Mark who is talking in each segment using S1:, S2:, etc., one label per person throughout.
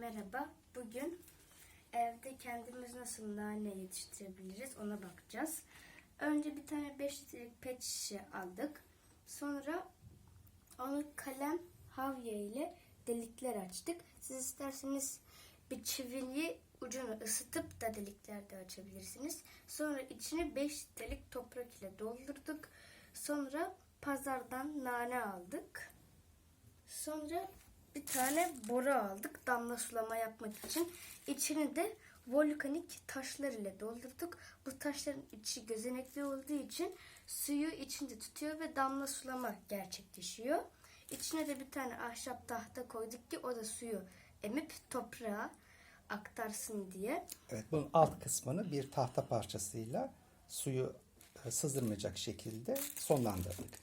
S1: Merhaba. Bugün evde kendimiz nasıl nane yetiştirebiliriz ona bakacağız. Önce bir tane 5 litrelik pet şişe aldık. Sonra onu kalem havya ile delikler açtık. Siz isterseniz bir çivili ucunu ısıtıp da delikler de açabilirsiniz. Sonra içini 5 litrelik toprak ile doldurduk. Sonra pazardan nane aldık. Sonra bir tane boru aldık damla sulama yapmak için. İçini de volkanik taşlar ile doldurduk. Bu taşların içi gözenekli olduğu için suyu içinde tutuyor ve damla sulama gerçekleşiyor. İçine de bir tane ahşap tahta koyduk ki o da suyu emip toprağa aktarsın diye.
S2: Evet, bunun alt kısmını bir tahta parçasıyla suyu e, sızdırmayacak şekilde sonlandırdık.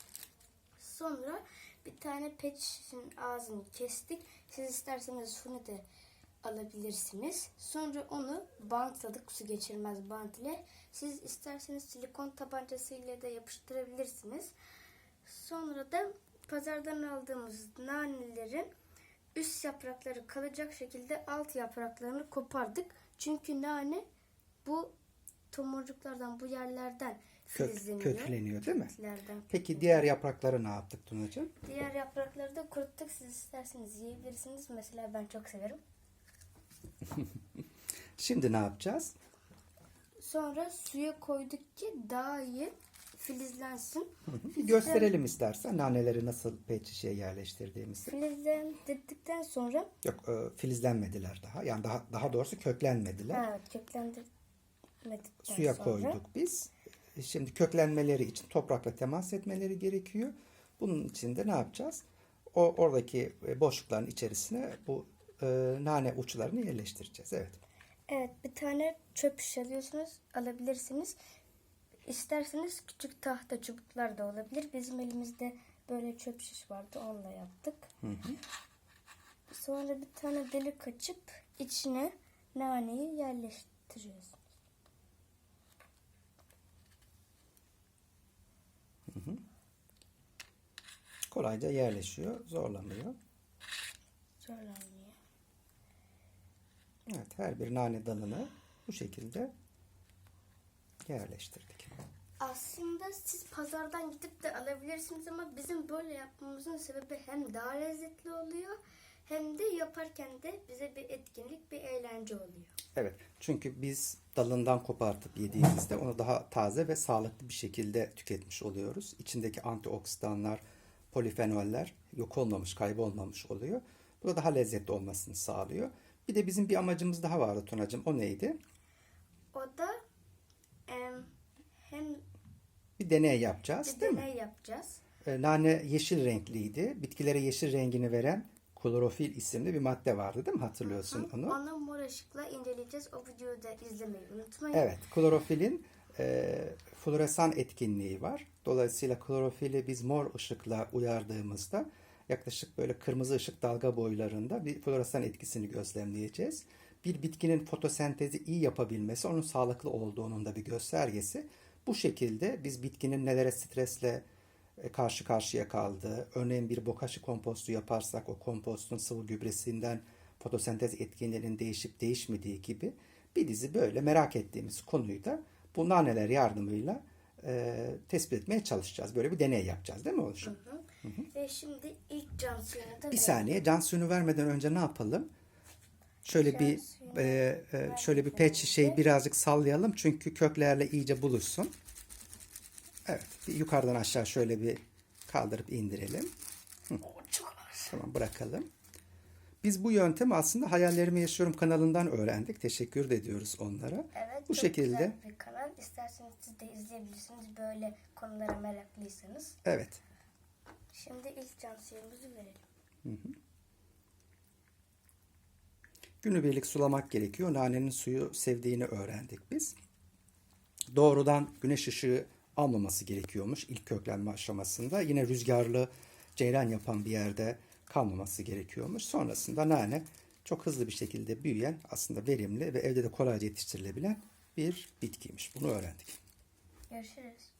S1: Sonra bir tane şişenin ağzını kestik. Siz isterseniz şunu da alabilirsiniz. Sonra onu bantladık su geçirmez bant ile. Siz isterseniz silikon tabancasıyla da yapıştırabilirsiniz. Sonra da pazardan aldığımız nanelerin üst yaprakları kalacak şekilde alt yapraklarını kopardık. Çünkü nane bu tomurcuklardan bu yerlerden
S2: Kök, kökleniyor değil mi?
S1: Köklerden
S2: Peki diğer yaprakları ne yaptık Tunacığım?
S1: Diğer yaprakları da kuruttuk. Siz isterseniz yiyebilirsiniz. Mesela ben çok severim.
S2: Şimdi ne yapacağız?
S1: Sonra suya koyduk ki daha iyi filizlensin.
S2: Bir gösterelim istersen naneleri nasıl pet şişeye yerleştirdiğimizi.
S1: Filizlendirdikten sonra
S2: Yok, e, filizlenmediler daha. Yani daha daha doğrusu köklenmediler.
S1: ha, köklendirmedikten
S2: Suya
S1: sonra
S2: koyduk biz. Şimdi köklenmeleri için toprakla temas etmeleri gerekiyor. Bunun için de ne yapacağız? O oradaki e, boşlukların içerisine bu e, nane uçlarını yerleştireceğiz. Evet.
S1: Evet bir tane çöp şiş alıyorsunuz. Alabilirsiniz. İsterseniz küçük tahta çubuklar da olabilir. Bizim elimizde böyle çöp şiş vardı. Onunla yaptık. Sonra bir tane delik açıp içine naneyi yerleştiriyoruz.
S2: Kolayca yerleşiyor, zorlamıyor.
S1: Zorlanmıyor.
S2: Evet, her bir nane dalını bu şekilde yerleştirdik.
S1: Aslında siz pazardan gidip de alabilirsiniz ama bizim böyle yapmamızın sebebi hem daha lezzetli oluyor hem de yaparken de bize bir etkinlik, bir eğlence oluyor.
S2: Evet, çünkü biz dalından kopartıp yediğimizde onu daha taze ve sağlıklı bir şekilde tüketmiş oluyoruz. İçindeki antioksidanlar, polifenoller yok olmamış, kaybolmamış oluyor. Bu da daha lezzetli olmasını sağlıyor. Bir de bizim bir amacımız daha vardı Tunacığım. O neydi?
S1: O da em, hem
S2: Bir deney yapacağız,
S1: bir
S2: değil mi?
S1: deney yapacağız.
S2: E, Nane yeşil renkliydi. Bitkilere yeşil rengini veren klorofil isimli bir madde vardı değil mi? Hatırlıyorsun onu.
S1: Onu mor ışıkla inceleyeceğiz. O videoyu da izlemeyi unutmayın.
S2: Evet, klorofilin e, floresan etkinliği var. Dolayısıyla klorofili biz mor ışıkla uyardığımızda yaklaşık böyle kırmızı ışık dalga boylarında bir floresan etkisini gözlemleyeceğiz. Bir bitkinin fotosentezi iyi yapabilmesi onun sağlıklı olduğunun da bir göstergesi. Bu şekilde biz bitkinin nelere stresle karşı karşıya kaldığı, örneğin bir bokashi kompostu yaparsak o kompostun sıvı gübresinden fotosentez etkinliğinin değişip değişmediği gibi bir dizi böyle merak ettiğimiz konuyu da bu naneler yardımıyla e, tespit etmeye çalışacağız. Böyle bir deney yapacağız değil mi Oluşum?
S1: Ve şimdi ilk can suyunu da
S2: Bir
S1: verelim.
S2: saniye can suyunu vermeden önce ne yapalım? Şöyle
S1: Can
S2: bir e, e, şöyle bir pet şişeyi birazcık sallayalım çünkü köklerle iyice buluşsun. Evet, bir yukarıdan aşağı şöyle bir kaldırıp indirelim.
S1: Ağır.
S2: Tamam bırakalım. Biz bu yöntemi aslında Hayallerimi Yaşıyorum kanalından öğrendik. Teşekkür de ediyoruz onlara.
S1: Evet,
S2: bu
S1: çok
S2: şekilde
S1: güzel bir kanal. İsterseniz siz de izleyebilirsiniz böyle konulara meraklıysanız.
S2: evet.
S1: Şimdi ilk can suyumuzu verelim.
S2: Günübirlik sulamak gerekiyor. Nanenin suyu sevdiğini öğrendik biz. Doğrudan güneş ışığı almaması gerekiyormuş ilk köklenme aşamasında. Yine rüzgarlı, ceylan yapan bir yerde kalmaması gerekiyormuş. Sonrasında nane çok hızlı bir şekilde büyüyen, aslında verimli ve evde de kolayca yetiştirilebilen bir bitkiymiş. Bunu öğrendik.
S1: Görüşürüz.